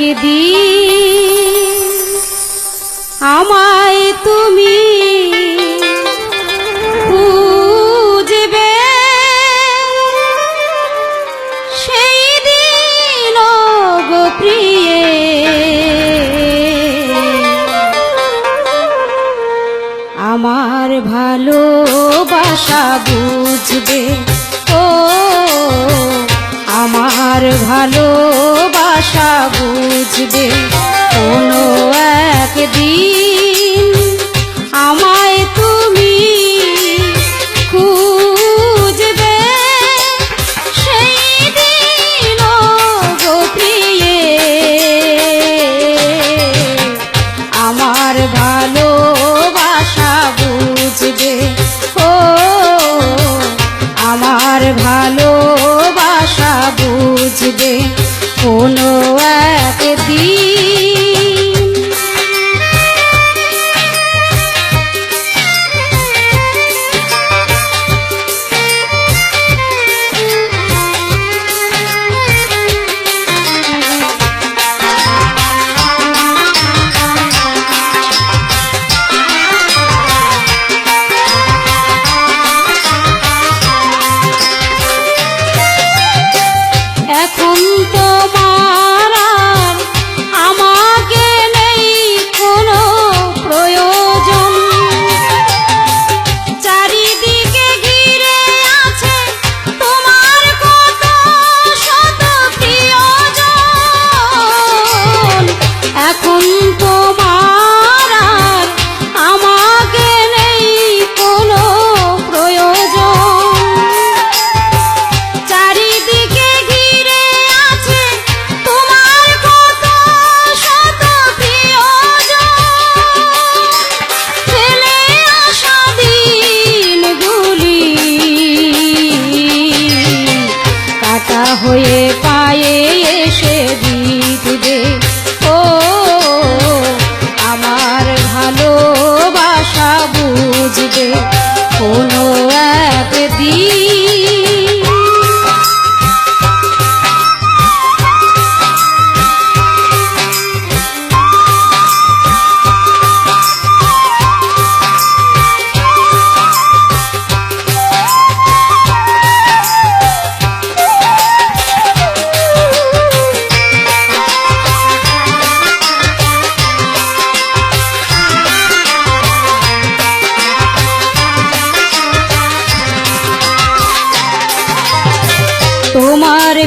রেখে দি আমায় তুমি আমার ভালোবাসা বুঝবে। ও আমার ভালোবাসা বুঝবে? মনো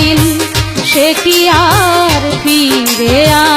দিন সে কি আর ফিরে আ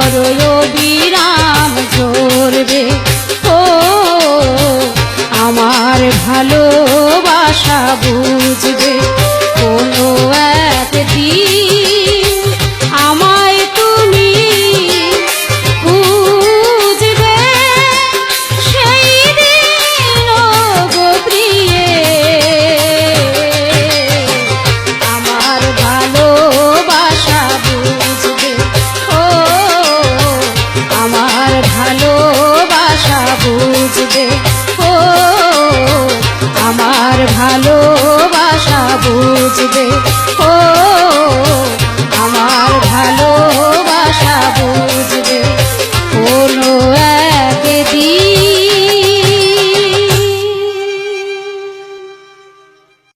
ধরল বিরাম ঝরবে। ও আমার ভালোবাসা বুঝ আসবে ও আমার ভালোবাসা বুঝবে।